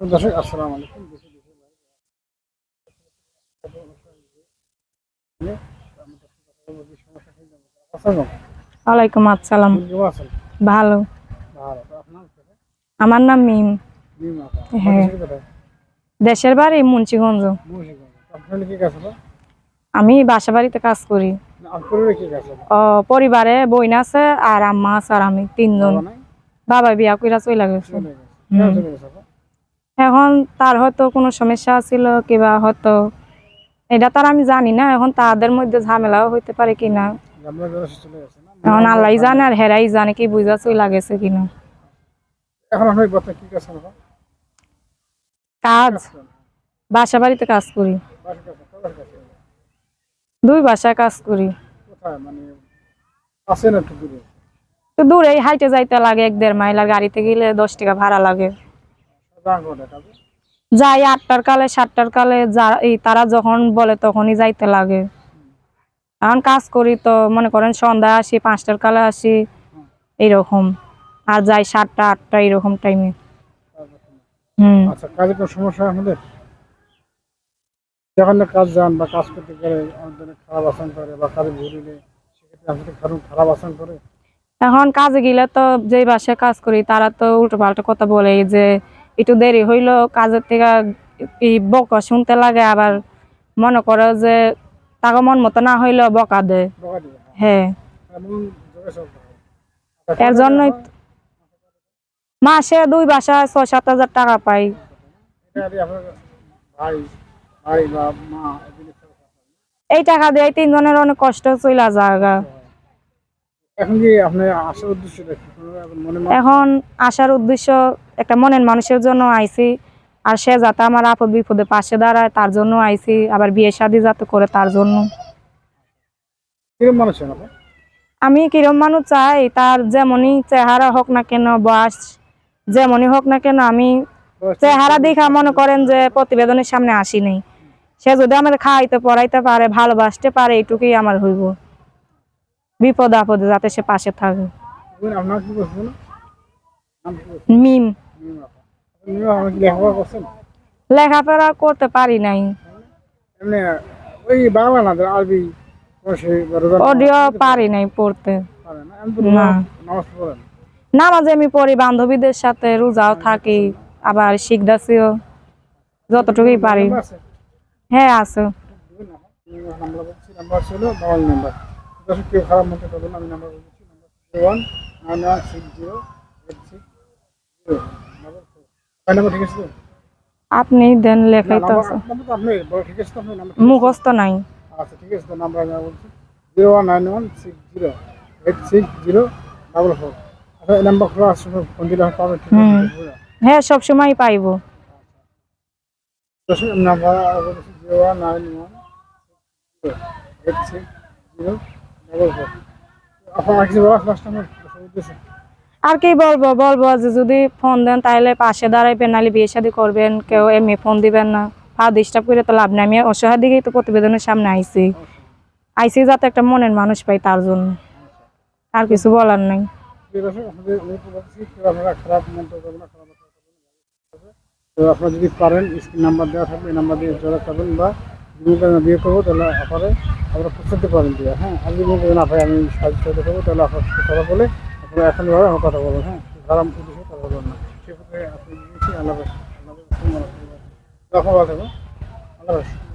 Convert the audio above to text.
দর্শক আসসালামু আলাইকুম। দেশে দেশে ওয়ালাইকুম আসসালাম। ভালো? আমার নাম মিম। হ্যাঁ। দেশের বাড়ি মুন্সিগঞ্জ। আমি বাসা বাড়িতে কাজ করি। পরিবারে বইন আছে আর আম্মা আছে আর আমি তিনজন। বাবা বাবা বিয়া কইরা চলে গেছে। এখন তার হয়তো কোনো সমস্যা ছিল কিবা হয়তো এটা তো আর আমি জানি না এখন তাদের মধ্যে ঝামেলাও হইতে পারে কিনা। এখন আল্লাহ জানে আর হেরাই জানে কি বুঝা চলে গেছে কিনা কাজ বাসা বাড়িতে কাজ করি। দুই বাসায় কাজ করি। মানে দূরে? তো দূরে হাইটে যাইতে লাগে এক দেড় মাইল আর গাড়িতে গেলে দশ টাকা ভাড়া লাগে। যাই আটটার কালে সাতটার কালে তারা যখন বলে তখনই যাইতে লাগে। এখন কাজ করি তো মনে করেন সন্ধ্যায় আসি পাঁচটার কালে আসি এইরকম। আর যাই সাতটা আটটা এরকম টাইমে হুম। আচ্ছা কাজে কোনো সমস্যা আমাদের? যখন কাজ যান বা কাজ করতে গেলে আমাদের খারাপ আচরণ করে বা কাজে ঘুরিলে সেক্ষেত্রে আমাদের খারাপ খারাপ আচরণ করে? এখন কাজে গেলে তো যেই বাসায় কাজ করি তারা তো উল্টো পাল্টা কথা বলে যে একটু দেরি হইল কাজের থেকে এই বকা শুনতে লাগে আবার মনে করে যে তাকে মন মতো না হইলেও বকা দেয় দিবে হ্যাঁ। হবে এর জন্যই মাসে দুই বাসায় ছয় সাত হাজার টাকা পাই। এই টাকা দিয়ে তিনজনের অনেক কষ্ট চলে জায়গা এখন কি আসার উদ্দেশ্য দেখি এখন আসার উদ্দেশ্য একটা মনের মানুষের জন্য আইছি আর সে যাতে আমার আপদ বিপদে পাশে দাঁড়ায় তার জন্য আইছি আবার বিয়ে শাদী যাতে করে তার জন্য। আমি কিরম মানুষ চাই তার যেমনই চেহারা হোক না কেন বয়স যেমনই হোক না কেন আমি চেহারা দেখা মনে করেন যে প্রতিবেদনের সামনে আসি নাই সে যদি আমার খাইতে পড়াইতে পারে ভালোবাসতে পারে এইটুকুই আমার হইব। বিপদ আপদে যাতে সে পাশে থাকে? মিম। লেখাপড়া করতে পারি নাই। অডিও পারি পড়তে। নামাজ আমি পড়ি বান্ধবীদের সাথে রোজাও থাকি আবার শিখদাসিও যতটুকুই পারি। হ্যাঁ আছে। নাম্বার। ছিল নাম্বার। কেউ খারাপ মতো আমি নাম্বার বলছি number one nine one six zero eight six zero number ঠিক আছে? আপনি দেন লেখাই তো আছে। আপনি বড় ঠিক আছে আপনি নাম্বার মুখস্থ নাই। আচ্ছা ঠিক আছে তো নাম্বার আমি বলছি zero one nine one six zero eight six zero double four আচ্ছা এই নাম্বার খোলা আসছে ফোন দিলে আমি পাবেন ঠিক হুম। আছে হ্যাঁ সবসময় পাইবো। দশ নাম্বার বলেছি zero one nine one eight six zero আর কি বলব বলব যে যদি ফোন দেন তাহলে পাশে দাঁড়াইবেন, নাহলে বিয়ে শাদী করবেন, কেউ এমনি ফোন দিবেন না। পা ডিস্টার্ব করে তো লাভ নাই, আমি অসহায় দিকেই তো প্রতিবেদনের সামনে আইছি। আইসি যাতে একটা মনের মানুষ পাই তার জন্য। আর কিছু বলার নাই। আপনারা যদি পারেন, স্ক্রিন নাম্বার দেওয়া থাকবে, এই নাম্বার দিয়ে যোগাযোগ করবেন বা যদি বিয়ে করব, তাহলে আপনারা আপনারা পৌঁছাতে পারেন দিয়ে হ্যাঁ আর যদি না ভাই আমি সাহায্য করতে পারব, তাহলে আপনার সাথে কথা বলে আপনারা এখন ভাবে আমার কথা বলবেন হ্যাঁ খারাপ উদ্দেশ্যে কথা বলবেন না সেক্ষেত্রে আপনি আল্লাহ আল্লাহ হাফেজ। আল্লাহ।